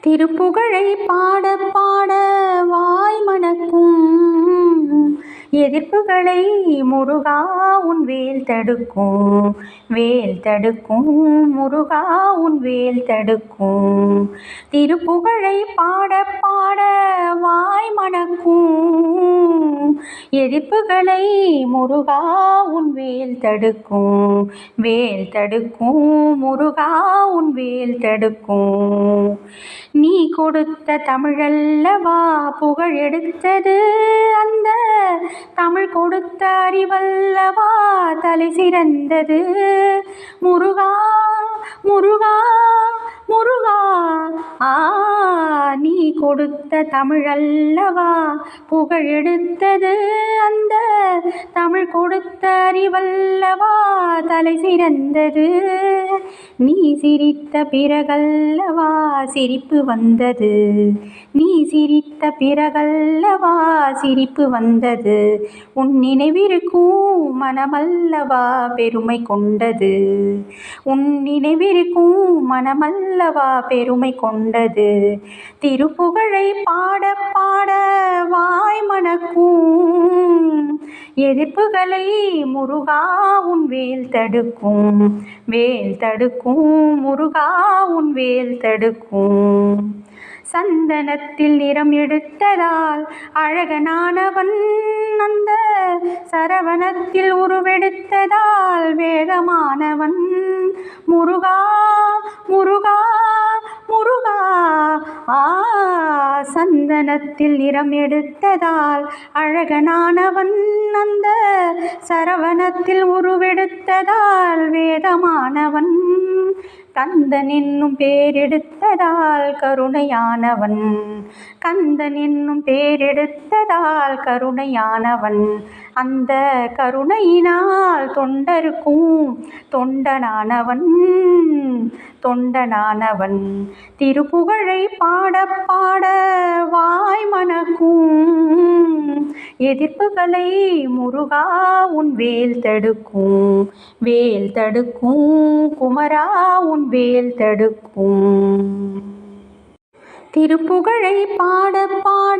திருப்புகழை பாட பாட வாய் மணக்கும். எதிர்ப்புகளை முருகா உன் வேல் தடுக்கும். வேல் தடுக்கும் முருகா உன் வேல் தடுக்கும். திருப்புகழை பாட பாட வாய் மணக்கும். எதிர்ப்புகளை முருகா உன் வேல் தடுக்கும். வேல் தடுக்கும் முருகா உன் வேல் தடுக்கும். நீ கொடுத்த தமிழல்லவா புகழ் எடுத்தது அந்த தமிழ் கொடுத்த அறிவல்லவா தலை சிறந்தது. முருகா முருகா முருகா ஆ நீ கொடுத்த தமிழல்லவா? புகழ் எடுத்தது அந்த தமிழ் கொடுத்த அறிவல்லவா? தலை சிறந்தது. நீ சிரித்த பிறகல்லவா? சிரிப்பு வந்தது. நீ சிரித்த பிறகல்லவா? சிரிப்பு வந்தது. உன் நினைவிருக்கும் மனமல்லவா? பெருமை கொண்டது. உன் நினைவிருக்கும் மனமல்லவா? பெருமை கொண்டது. திருப்புகழை பாட பாட வாய் மணக்கும். எதிர்ப்புகளை முருகா உன் வேல் தடுக்கும். வேல் தடுக்கும் முருகா உன் வேல் தடுக்கும். சந்தனத்தில் நிறம் எடுத்ததால் அழகனானவன் அந்த சரவணத்தில் உருவெடுத்ததால் வேதமானவன் முருகா முருகா சந்தனத்தில் நிறம் எடுத்ததால் அழகனானவன் அந்த சரவணத்தில் உருவெடுத்ததால் வேதமானவன். கந்தன் என்னும் பேரெடுத்ததால் கருணையானவன். கந்தன் என்னும் பேரெடுத்ததால் கருணையானவன். அந்த கருணையினால் தொண்டருக்கும் தொண்டனானவன். தொண்டனானவன். திருப்புகழை பாட பாட வாய் மனக்கும் எதிர்ப்புகளை முருகா உன் வேல் தடுக்கும் வேல் தடுக்கும் குமரா உன் வேல் தடுக்கும். திருப்புகழை பாட பாட